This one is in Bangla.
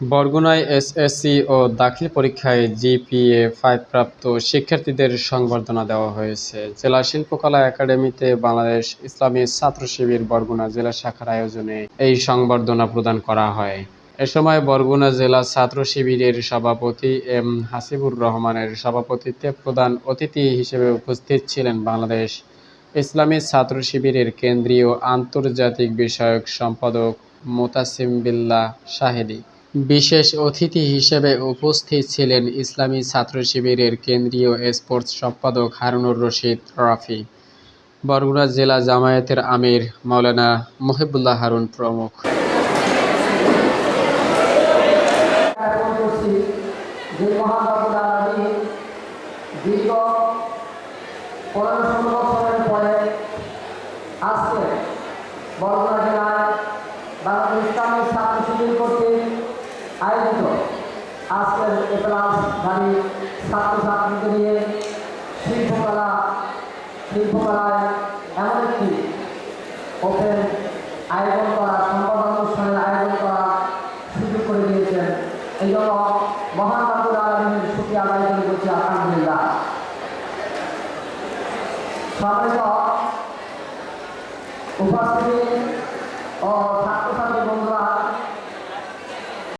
বরগুনায় এসএসসি ও দাখিল পরীক্ষায় জিপিএ ফাইভ প্রাপ্ত শিক্ষার্থীদের সংবর্ধনা দেওয়া হয়েছে। জেলা শিল্পকলা একাডেমিতে বাংলাদেশ ইসলামী ছাত্র শিবির বরগুনা জেলা শাখার আয়োজনে এই সংবর্ধনা প্রদান করা হয়। এ সময় বরগুনা জেলা ছাত্র শিবিরের সভাপতি এম হাসিবুর রহমানের সভাপতিত্বে প্রধান অতিথি হিসেবে উপস্থিত ছিলেন বাংলাদেশ ইসলামী ছাত্র শিবিরের কেন্দ্রীয় আন্তর্জাতিক বিষয়ক সম্পাদক মোতাসিম বিল্লাহ শাহেদি। বিশেষ অতিথি হিসেবে উপস্থিত ছিলেন ইসলামী ছাত্র শিবিরের কেন্দ্রীয় স্পোর্টস সম্পাদক হারুনুর রশিদ রাফি, বরগুনা জেলা জামায়াতের আমির মাওলানা মহিবুল্লাহ হারুন প্রমুখ। আজকে বরগুনা জেলায় বাংলাদেশ ইসলামী ছাত্র শিবির কর্তৃক আয়োজিত আজকের এতলাসধারী ছাত্রছাত্রীদের নিয়ে শিল্পকলা, শিল্পকলায় এমন একটি ওপেন আয়োজন করা সংবাদ অনুষ্ঠানের আয়োজন করা সুযোগ করে দিয়েছেন। এই জন্য মহান বাবুল আলমীর সুখী আদায় করে করছি, আলহামদুলিল্লাহ। সম্মানিত উপস্থিতি ও বন্ধুরা